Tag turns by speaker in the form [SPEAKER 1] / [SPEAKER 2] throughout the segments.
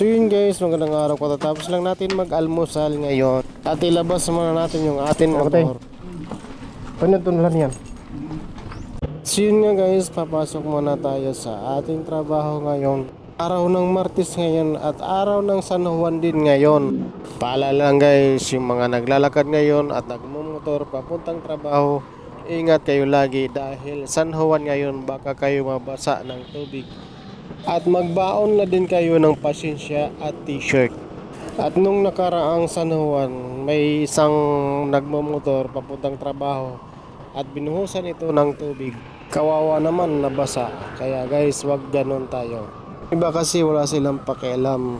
[SPEAKER 1] So yun guys, magandang araw ko. Tapos lang natin mag-almusal ngayon. At ilabas muna natin yung atin motor. Ano ito lang yan? So yun nga guys, papasok muna tayo sa ating trabaho ngayon. Araw ng Martes ngayon at araw ng San Juan din ngayon. Paalala lang guys, yung mga naglalakad ngayon at nagmumotor papuntang trabaho, ingat kayo lagi dahil San Juan ngayon baka kayo mabasa ng tubig. At magbaon na din kayo ng pasensya at t-shirt. At nung nakaraang San Juan, may isang nagmamotor papuntang trabaho at binuhusan ito ng tubig. Kawawa naman nabasa. Kaya guys, wag ganon tayo. Iba kasi wala silang pakialam.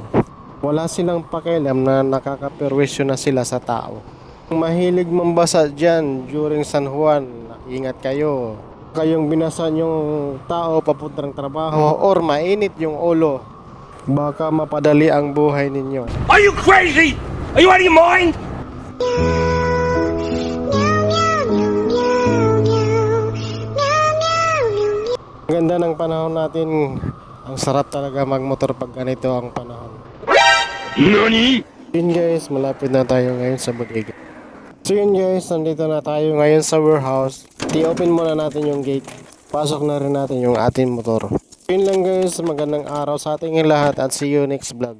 [SPEAKER 1] Wala silang pakialam na nakakaperwisyo na sila sa tao. Mahilig mambasa dyan during San Juan. Ingat kayo. Kayong binasan yung tao papuntang trabaho or mainit yung ulo. Baka mapadali ang buhay ninyo.
[SPEAKER 2] Are you crazy? Are you out of your mind?
[SPEAKER 1] Ang ganda ng panahon natin. Ang sarap talaga magmotor pag ganito ang panahon.
[SPEAKER 2] Nani?
[SPEAKER 1] Yun guys, malapit na tayo ngayon sa bodega. So yun guys, nandito na tayo ngayon sa warehouse. I-open muna natin yung gate. Pasok na rin natin yung ating motor. Yun lang guys, magandang araw sa ating lahat at see you next vlog.